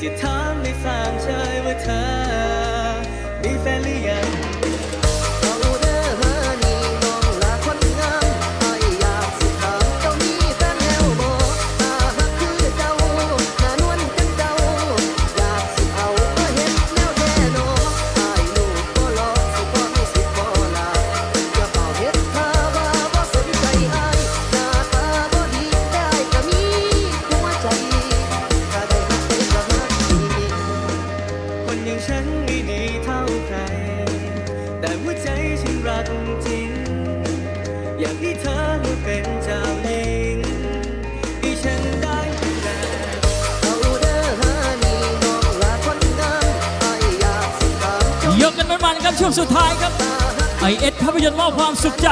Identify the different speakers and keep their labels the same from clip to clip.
Speaker 1: ที่ถามใน
Speaker 2: สามชจยว่าเธอ มีแฟนหรื
Speaker 1: อยัง กจริง อยากให้เธอมาเป็นเจ้าหญิงที่ฉันได้
Speaker 2: มยากสิถาม
Speaker 3: นมันครับช่วงสุดท้ายครับไอเอ็ดภาพยนตร์มอบความสุขใจ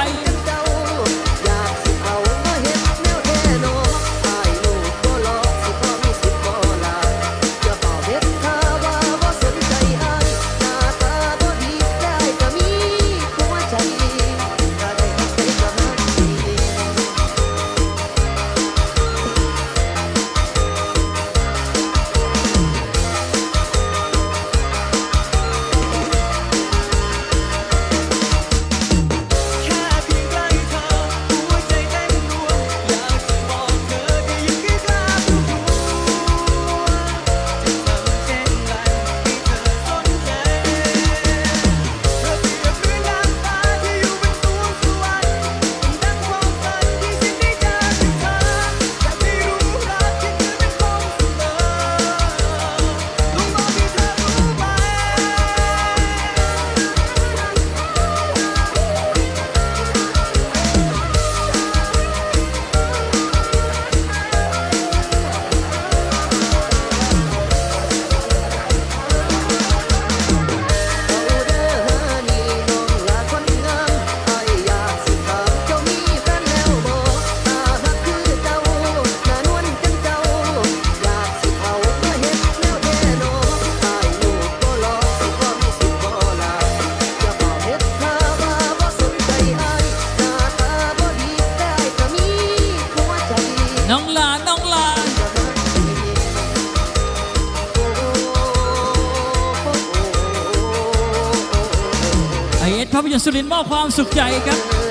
Speaker 3: ภาพยนตร์สุรินทร์มอบความสุขใจครับ